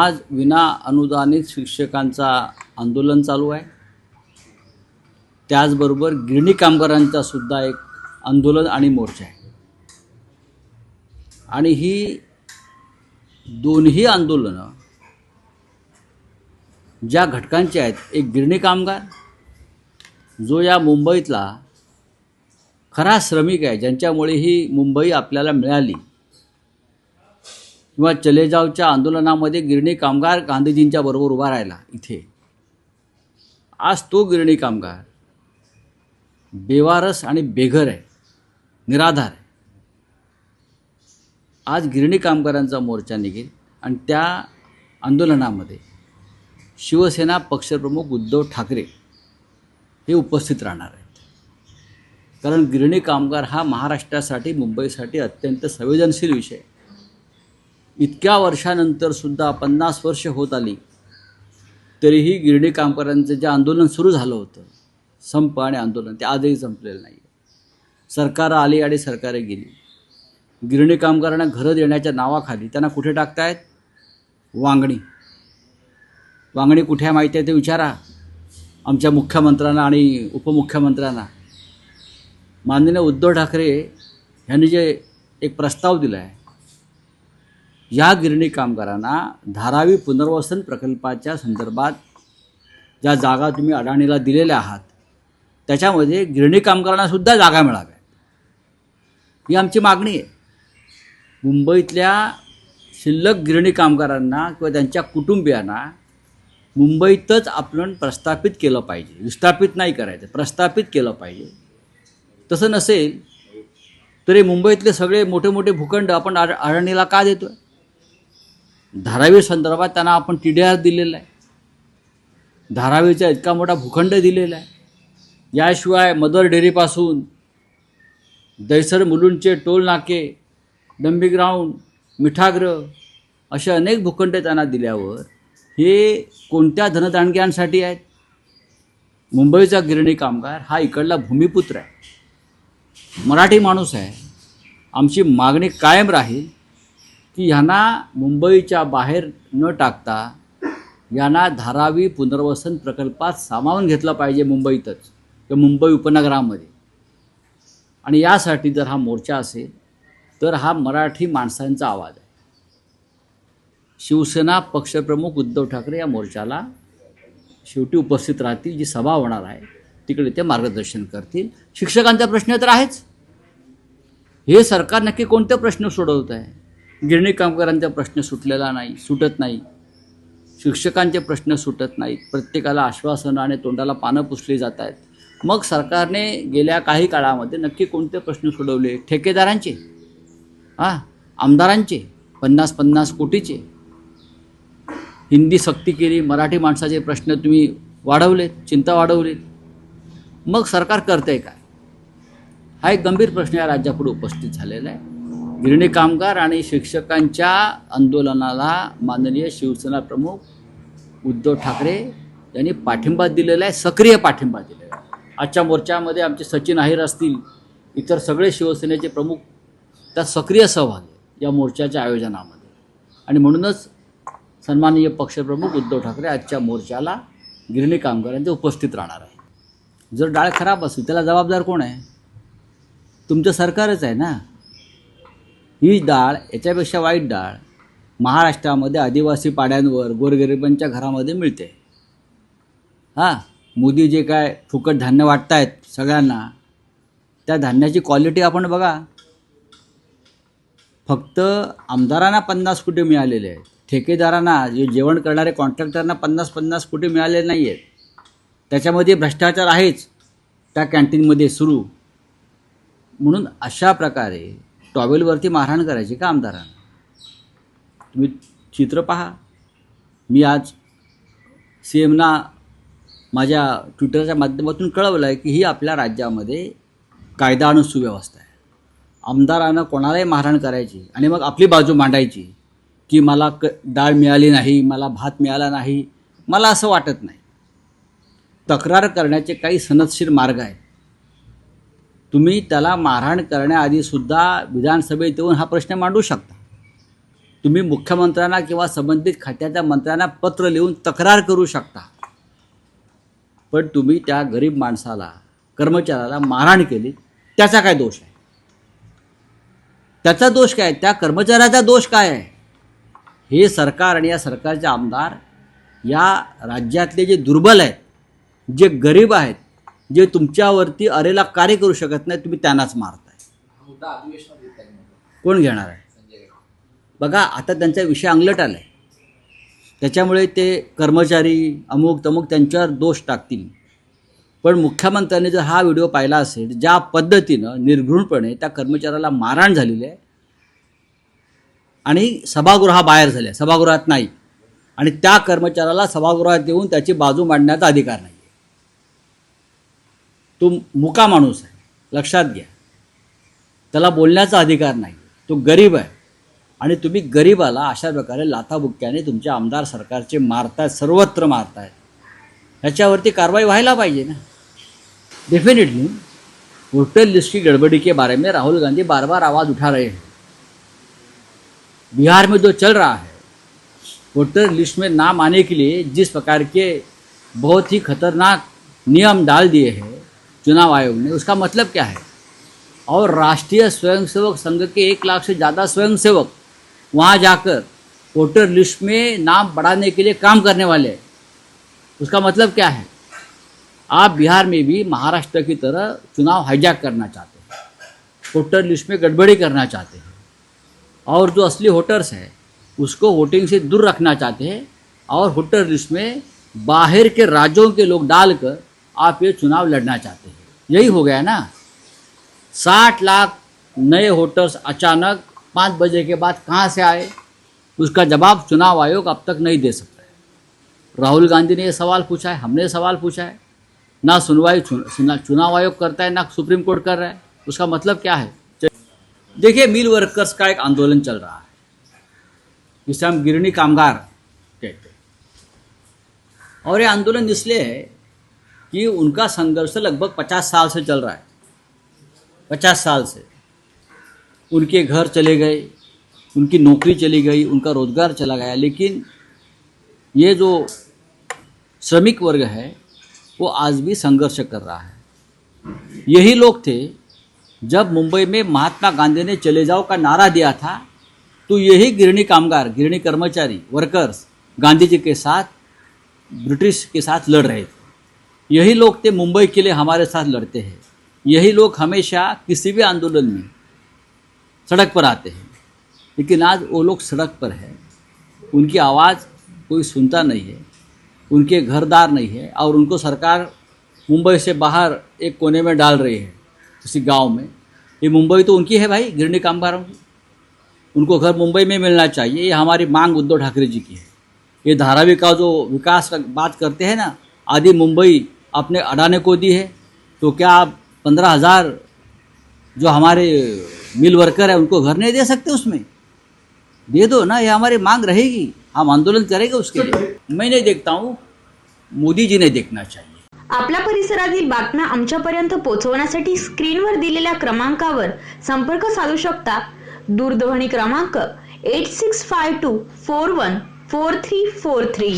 आज विना अनुदानित शिक्षकांचा आंदोलन चालू आहे. त्याचबरोबर गिरणी कामगारांचा सुद्धा एक आंदोलन आणि मोर्चा आहे. आणि ही दोन्ही आंदोलनं ज्या घटकांची आहेत एक गिरणी कामगार जो या मुंबईतला खरा श्रमिक आहे ज्यांच्यामुळे ही मुंबई आपल्याला मिळाली. किंवा चले जावच्या आंदोलनामध्ये गिरणी कामगार गांधीजींच्या बरोबर उभा राहिला इथे. आज तो गिरणी कामगार बेवारस आणि बेघर आहे निराधार आहे. आज गिरणी कामगारांचा मोर्चा निघेल आणि त्या आंदोलनामध्ये शिवसेना पक्षप्रमुख उद्धव ठाकरे हे उपस्थित राहणार आहेत. कारण गिरणी कामगार हा महाराष्ट्रासाठी मुंबईसाठी अत्यंत संवेदनशील विषय आहे. इतक्या वर्षानंतर सुद्धा पन्नास वर्ष होत आली तरीही गिरणी कामगारांचं जे आंदोलन सुरू झालं होतं संप आणि आंदोलन ते आजही संपलेलं नाही सरकार आली आणि सरकारे गेली. गिरणी कामगारांना घरं देण्याच्या नावाखाली त्यांना कुठे टाकतायत? वांगणी. वांगणी कुठे आहे माहिती आहे ते विचारा. आमच्या मुख्यमंत्र्यांना आणि उपमुख्यमंत्र्यांना. माननीय उद्धव ठाकरे यांनी जे एक प्रस्ताव दिला आहे या गिरणी कामगारांना धारावी पुनर्वसन प्रकल्पाच्या संदर्भात ज्या जागा तुम्ही अडाणीला दिलेल्या आहात त्याच्यामध्ये गिरणी कामगारांनासुद्धा जागा मिळाव्या ही आमची मागणी आहे. मुंबईतल्या शिल्लक गिरणी कामगारांना किंवा त्यांच्या कुटुंबियांना मुंबईतच आपण प्रस्थापित केलं पाहिजे. विस्थापित नाही करायचं प्रस्थापित केलं पाहिजे. तसं नसेल तरी मुंबईतले सगळे मोठे मोठे भूखंड आपण अड अडणीला का देतो आहे धारावी संदर्भात त्यांना आपण टी डी आर दिलेला आहे. धारावीचा इतका मोठा भूखंड दिलेला आहे. याशिवाय मदर डेअरीपासून दैसर मुलुंडचे टोल नाके डंबी ग्राउंड मिठाग्र असे अनेक भूखंड त्यांना दिल्यावर हे कोणत्या धनदांडग्यांसाठी आहेत? मुंबईचा गिरणी कामगार हा इकडला भूमिपुत्र आहे. मराठी माणूस आहे. आमची मागणी कायम राहील की ह्यांना मुंबईच्या बाहेर न टाकता यांना धारावी पुनर्वसन प्रकल्पात सामावून घेतलं पाहिजे मुंबईतच किंवा मुंबई उपनगरामध्ये. आणि यासाठी जर हा मोर्चा असेल तर हा मराठी माणसांचा आवाज आहे. शिवसेना पक्षप्रमुख उद्धव ठाकरे या मोर्चाला शेवटी उपस्थित राहतील जी सभा होणार आहे तिकडे ते मार्गदर्शन करतील. शिक्षकांचा प्रश्न तर आहेच. हे सरकार नक्की कोणते प्रश्न सोडवत आहे? गिरणी कामगारांचा प्रश्न सुटलेला नाही सुटत नाही. शिक्षकांचे प्रश्न सुटत नाहीत. प्रत्येकाला आश्वासनं आणि तोंडाला पानं पुसली जात आहेत मग सरकारने गेल्या काही काळामध्ये नक्की कोणते प्रश्न सोडवले? ठेकेदारांचे? हां? आमदारांचे? पन्नास पन्नास कोटीचे? हिंदी सक्ती केली मराठी माणसाचे प्रश्न तुम्ही वाढवलेत चिंता वाढवलीत. मग सरकार करतंय काय? हा एक गंभीर प्रश्न या राज्यापुढे उपस्थित झालेला आहे. गिरणी कामगार आणि शिक्षकांच्या आंदोलनाला माननीय शिवसेना प्रमुख उद्धव ठाकरे यांनी पाठिंबा दिलेला आहे सक्रिय पाठिंबा दिलेला आहे. आजच्या मोर्चामध्ये आमचे सचिन अहिर असतील इतर सगळे शिवसेनेचे प्रमुख त्यात सक्रिय सहभागी या मोर्चाच्या आयोजनामध्ये. आणि म्हणूनच सन्माननीय पक्षप्रमुख उद्धव ठाकरे आजच्या मोर्चाला गिरणी कामगारांचे उपस्थित राहणार आहे जर डाळ खराब असेल त्याला जबाबदार कोण आहे? तुमचं सरकारच आहे ना? ही डाळ याच्यापेक्षा वाईट डाळ महाराष्ट्रामध्ये आदिवासी पाड्यांवर गोरगरिबांच्या घरामध्ये मिळते. हां मोदी जे काय फुकट धान्य वाटतायत सगळ्यांना त्या धान्याची क्वालिटी आपण बघा. फक्त आमदारांना पन्नास फुटे मिळालेले आहेत. ठेकेदारांना जे जेवण करणारे कॉन्ट्रॅक्टरना पन्नास पन्नास फुटे मिळालेले नाही आहेत त्याच्यामध्ये भ्रष्टाचार आहेच. त्या कॅन्टीनमध्ये सुरू. म्हणून अशा प्रकारे टॉवेलवरती मारहाण करायची का आमदारांना? तुम्ही चित्र पहा. मी आज सी एमना माझ्या ट्विटरच्या माध्यमातून कळवलं आहे की ही आपल्या राज्यामध्ये कायदा आणि सुव्यवस्था आहे. आमदारानं कोणालाही मारहाण करायची आणि मग आपली बाजू मांडायची की मला क डाळ मिळाली नाही मला भात मिळाला नाही मला असं वाटत नाही. तक्रार करण्याचे काही सनदशीर मार्ग आहेत. तुम्ही त्याला मारहाण करण्याआधी सुद्धा विधानसभेत येऊन हा प्रश्न मांडू शकता. तुम्ही मुख्यमंत्र्यांना किंवा संबंधित खात्याच्या मंत्र्यांना पत्र लिहून तक्रार करू शकता. पण तुम्ही त्या गरीब माणसाला कर्मचाऱ्याला मारहाण केली त्याचा काय दोष आहे? त्याचा दोष काय? त्या कर्मचाऱ्याचा दोष काय आहे? हे सरकार आणि या सरकारचे आमदार या राज्यातले जे दुर्बल आहेत जे गरीब आहेत जे तुमच्यावरती अरेला कार्य करू शकत नाही तुम्ही त्यांनाच मारताय. कोण घेणार आहे. बघा आता त्यांचा विषय अंगलट आला आहे त्याच्यामुळे ते कर्मचारी अमुक तमुक त्यांच्यावर दोष टाकतील. पण मुख्यमंत्र्यांनी जर हा व्हिडिओ पाहिला असेल ज्या पद्धतीनं निर्घृणपणे त्या कर्मचाऱ्याला मारहाण झालेली आहे आणि सभागृहाबाहेर झाले सभागृहात नाही. आणि त्या कर्मचाऱ्याला सभागृहात येऊन त्याची बाजू मांडण्याचा अधिकार नाही. तो मुका माणूस आहे. लक्षात घ्या. त्याला बोलण्याचा अधिकार नाही. तो गरीब आहे. आणि तुम्ही गरीबाला अशा प्रकारे लाथाबुक्क्याने तुमचे आमदार सरकारचे मारतायत सर्वत्र मारतायत. ह्याच्यावरती कारवाई व्हायला पाहिजे ना. डेफिनेटली वोटर लिस्ट की गड़बड़ी के बारे में राहुल गांधी बार बार आवाज़ उठा रहे हैं. बिहार में जो चल रहा है वोटर लिस्ट में नाम आने के लिए जिस प्रकार के बहुत ही खतरनाक नियम डाल दिए हैं चुनाव आयोग ने। उसका मतलब क्या है? और राष्ट्रीय स्वयंसेवक संघ के एक लाख से ज़्यादा स्वयंसेवक वहाँ जाकर वोटर लिस्ट में नाम बढ़ाने के लिए काम करने वाले हैं। उसका मतलब क्या है? आप बिहार में भी महाराष्ट्र की तरह चुनाव हाईजैक करना चाहते हैं, वोटर लिस्ट में गड़बड़ी करना चाहते हैं, और जो असली वोटर्स हैं, उसको वोटिंग से दूर रखना चाहते हैं, और वोटर लिस्ट में बाहर के राज्यों के लोग डालकर आप ये चुनाव लड़ना चाहते हैं। यही हो गया ना। साठ लाख नए वोटर्स अचानक पाँच बजे के बाद कहाँ से आए? उसका जवाब चुनाव आयोग अब तक नहीं दे सकता है। राहुल गांधी ने ये सवाल पूछा है, हमने सवाल पूछा है। ना सुनवाई चुन- चुनाव आयोग करता है, ना सुप्रीम कोर्ट कर रहा है। उसका मतलब क्या है? देखिए, मिल वर्कर्स का एक आंदोलन चल रहा है। जिसे हम गिरणी कामगार कहते हैं। और ये आंदोलन इसलिए है कि उनका संघर्ष लगभग पचास साल से चल रहा है। पचास साल से। उनके घर चले गए, उनकी नौकरी चली गई, उनका रोज़गार चला गया, लेकिन ये जो श्रमिक वर्ग है, वो आज भी संघर्ष कर रहा है। यही लोग थे, जब मुंबई में महात्मा गांधी ने चले जाओ का नारा दिया था तो यही गिरणी कामगार गिरणी कर्मचारी वर्कर्स गांधी जी के साथ, ब्रिटिश के साथ लड़ रहे थे। यही लोग थे मुंबई के लिए हमारे साथ लड़ते हैं। यही लोग हमेशा किसी भी आंदोलन में सड़क पर आते हैं। लेकिन आज वो लोग सड़क पर है। उनकी आवाज़ कोई सुनता नहीं है। उनके घरदार नहीं है और उनको सरकार मुंबई से बाहर एक कोने में डाल रही है, किसी गाँव में। ये मुंबई तो उनकी है भाई गिरणी कामगारों की। उनको घर मुंबई में मिलना चाहिए, ये हमारी मांग उद्धव ठाकरे जी की है। ये धारावी का जो विकास का बात करते हैं ना, आदि मुंबई आपने अडाने को दी है तो क्या आप पंद्रह हज़ार जो हमारे मिल वर्कर है उनको घर नहीं दे सकते उसमें? दे दो ना ये हमारी मांग रहेगी। हम आंदोलन करेंगे उसके लिए। मैं नहीं देखता हूँ। मोदी जी ने देखना चाहिए। आपल्या परिसरातील बातम्या आमच्यापर्यंत पोहोचवण्यासाठी स्क्रीनवर दिलेल्या क्रमांकावर संपर्क साधू शकता. दूरध्वनी क्रमांक eight six five two four one four three four three